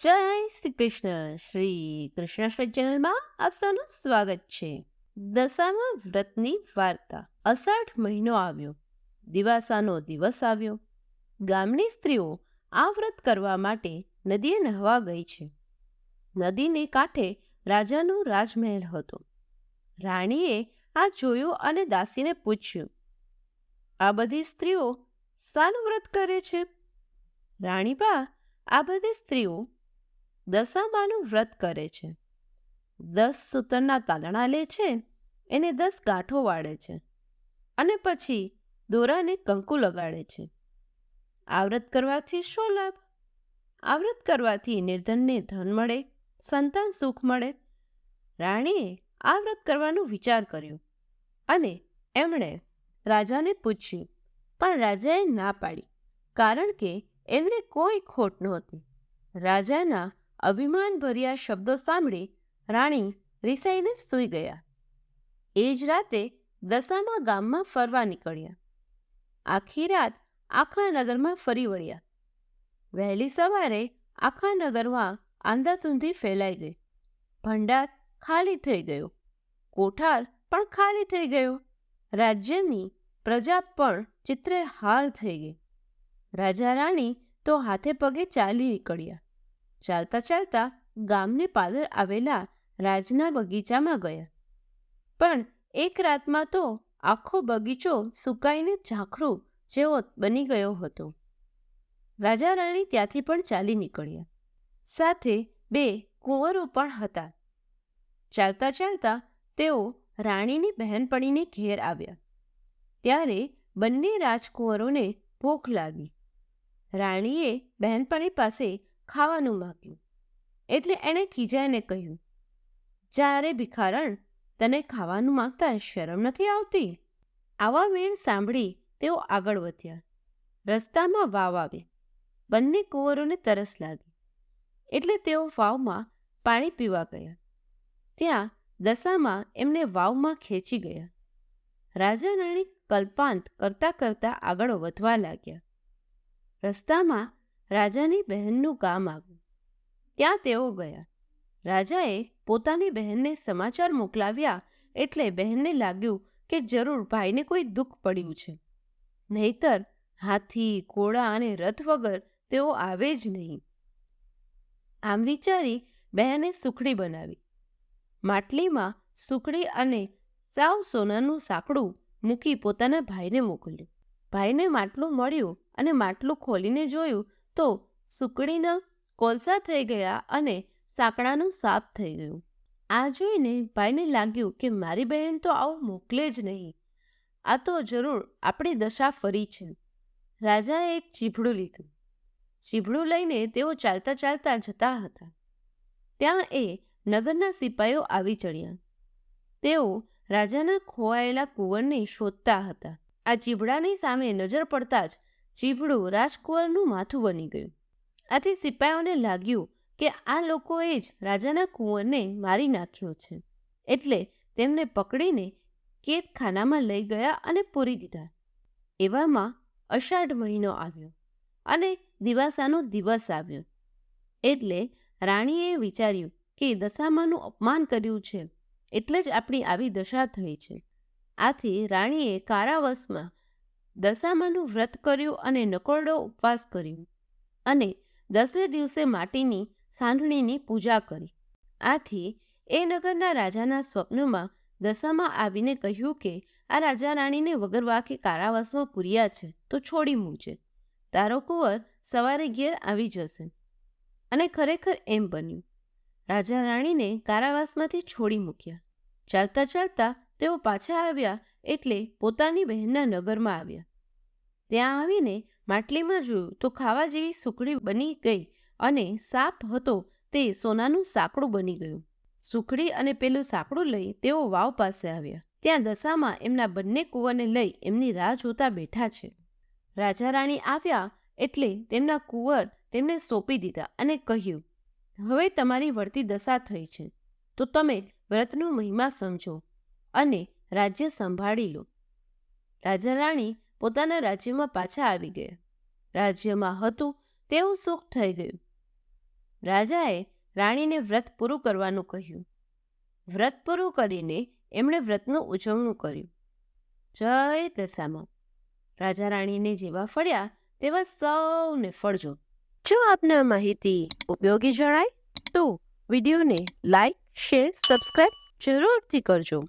જય શ્રી કૃષ્ણ શ્રી કૃષ્ણાશ્રય ચેનલમાં આપ સૌનું સ્વાગત છે દશામાં વ્રતની વાર્તા અષાઢ મહિનો આવ્યો દિવાસાનો દિવસ આવ્યો ગામની સ્ત્રીઓ આ વ્રત કરવા માટે નદીએ નહવા ગઈ છે। નદીને કાંઠે રાજાનો રાજમહેલ હતો। રાણીએ આ જોયું અને દાસીને પૂછ્યું, આ બધી સ્ત્રીઓ શાનું વ્રત કરે છે? રાણીબા, આ બધી સ્ત્રીઓ દશામાનું વ્રત કરે છે. દસ સૂતરના તાલણા લે છે, એને દસ ગાંઠો વાળે છે અને પછી દોરાને કંકુ લગાડે છે. આ વ્રત કરવાથી શું લાભ? આ વ્રત કરવાથી નિર્ધનને ધન મળે, સંતાન સુખ મળે. રાણીએ આ વ્રત કરવાનો વિચાર કર્યો અને એમણે રાજાને પૂછ્યું, પણ રાજાએ ના પાડી, કારણ કે એમને કોઈ ખોટ નહોતી. રાજાના અભિમાનભર્યા શબ્દો સાંભળી રાણી રિસાઈને સૂઈ ગયા. એ જ રાતે દશામાં ગામમાં ફરવા નીકળ્યા. આખી રાત આખા નગરમાં ફરી વળ્યા. વહેલી સવારે આખા નગરમાં આંધાતુંધી ફેલાઈ ગઈ. ભંડાર ખાલી થઈ ગયો. કોઠાર પણ ખાલી થઈ ગયો. રાજ્યની પ્રજા પણ ચિત્રે હાલ થઈ ગઈ. રાજા રાણી તો હાથે પગે ચાલી નીકળ્યા. ચાલતા ચાલતા ગામને પાદર આવેલા રાજના બગીચામાં ગયા. પણ એક રાતમાં તો આખો બગીચો સુકાઈને ઝાંખરો જેવો બની ગયો હતો. રાજા રાણી ત્યાંથી પણ ચાલી નીકળ્યા. સાથે બે કુંવરો પણ હતા. ચાલતા ચાલતા તેઓ રાણીની બહેનપણીને ઘેર આવ્યા. ત્યારે બંને રાજકુંવરોને ભૂખ લાગી. રાણીએ બહેનપણી પાસે ખાવાનું માગ્યું. એટલે એણે ખીજાઈને કહ્યું, જ્યારે ભિખારણ તને ખાવાનું માંગતા શરમ નથી આવતી? આવા વેણ સાંભળી તેઓ આગળ વધ્યા. રસ્તામાં વાવ આવે. બંને કુંવરોને તરસ લાગી. એટલે તેઓ વાવમાં પાણી પીવા ગયા. ત્યાં દશામાં એમને વાવમાં ખેંચી ગયા. રાજા રાણી કલ્પાંત કરતા કરતા આગળ વધવા લાગ્યા. રસ્તામાં રાજાની બહેનનું ગામ આવ્યું. ત્યાં તેઓ ગયા. રાજાએ પોતાની બહેનને સમાચાર મોકલાવ્યા એટલે બહેનને લાગ્યું કે જરૂર ભાઈને કોઈ દુઃખ પડ્યું છે. નહીતર હાથી, ઘોડા અને રથ વગર તેઓ આવે જ નહીં. આમ વિચારી બહેને સુખડી બનાવી. માટલીમાં સુખડી અને સાવ સોનાનું સાંકડું મૂકી પોતાના ભાઈને મોકલ્યું. ભાઈને માટલું મળ્યું અને માટલું ખોલીને જોયું તો સુકડીના કોલસા થઈ ગયા અને સાંકડાનું સાપ થઈ ગયું. આ જોઈને ભાઈને લાગ્યું કે મારી બહેન તો આવું મોકલે જ નહીં. આ તો જરૂર આપણી દશા ફરી છે. રાજાએ એક ચીભડું લીધું. ચીભડું લઈને તેઓ ચાલતા ચાલતા જતા હતા. ત્યાં એ નગરના સિપાઈઓ આવી ચડ્યા. તેઓ રાજાના ખોવાયેલા કુંવરને શોધતા હતા. આ ચીભડાની સામે નજર પડતા જ ચીભડું રાજકુંવરનું માથું બની ગયું. આથી સિપાયોને લાગ્યું કે આ લોકોએ જ રાજાના કુંવરને મારી નાખ્યો છે. એટલે તેમને પકડીને કેદખાનામાં લઈ ગયા અને પૂરી દીધા. એવામાં અષાઢ મહિનો આવ્યો અને દિવાસાનો દિવસ આવ્યો. એટલે રાણીએ વિચાર્યું કે દશામાનું અપમાન કર્યું છે. એટલે જ આપણી આવી દશા થઈ છે. આથી રાણીએ કારાવાસમાં દશામાનું વ્રત કર્યું અને નકોરડો ઉપવાસ કર્યો. અને દસમે દિવસે માટીની સાંઢણીની પૂજા કરી. આથી એ નગરના રાજાના સ્વપ્નમાં દશામાં આવીને કહ્યું કે, આ રાજા રાણીને વગરવા કે કારાવાસમાં પૂર્યા છે, તો છોડી મૂજે. તારો કુંવર સવારે ઘેર આવી જશે. અને ખરેખર એમ બન્યું. રાજા રાણીને કારાવાસમાંથી છોડી મૂક્યા. ચાલતા ચાલતા તેઓ પાછા આવ્યા એટલે પોતાની બહેનના નગરમાં આવ્યા. ત્યાં આવીને માટલીમાં જોયું તો ખાવા જેવી સુખડી બની ગઈ અને સાપ હતો તે સોનાનું સાંકડું બની ગયું. સુખડી અને પેલું સાંકડું લઈ તેઓ વાવ પાસે આવ્યા. ત્યાં દશામાં એમના બંને કુંવરને લઈ એમની રાહ જોતા બેઠા છે. રાજા રાણી આવ્યા એટલે તેમના કુંવર તેમને સોંપી દીધા અને કહ્યું, હવે તમારી વળતી દશા થઈ છે, તો તમે વ્રતનો મહિમા સમજો અને રાજ્ય સંભાળી લો. રાજા રાણી પોતાના રાજ્યમાં પાછા આવી ગયા રાજ્યમાં હતું તેવું સુખ થઈ ગયું. રાજાએ રાણીને વ્રત પૂરું કરવાનું કહ્યું. વ્રત પૂરું કરીને એમણે વ્રતનું ઉજવણું કર્યું. જય દશામાં. રાજા રાણીને જેવા ફળ્યા તેવા સૌને ફળજો જો. આપને માહિતી ઉપયોગી જણાય તો વિડીયોને લાઈક, શેર સબસ્ક્રાઈબ જરૂરથી કરજો.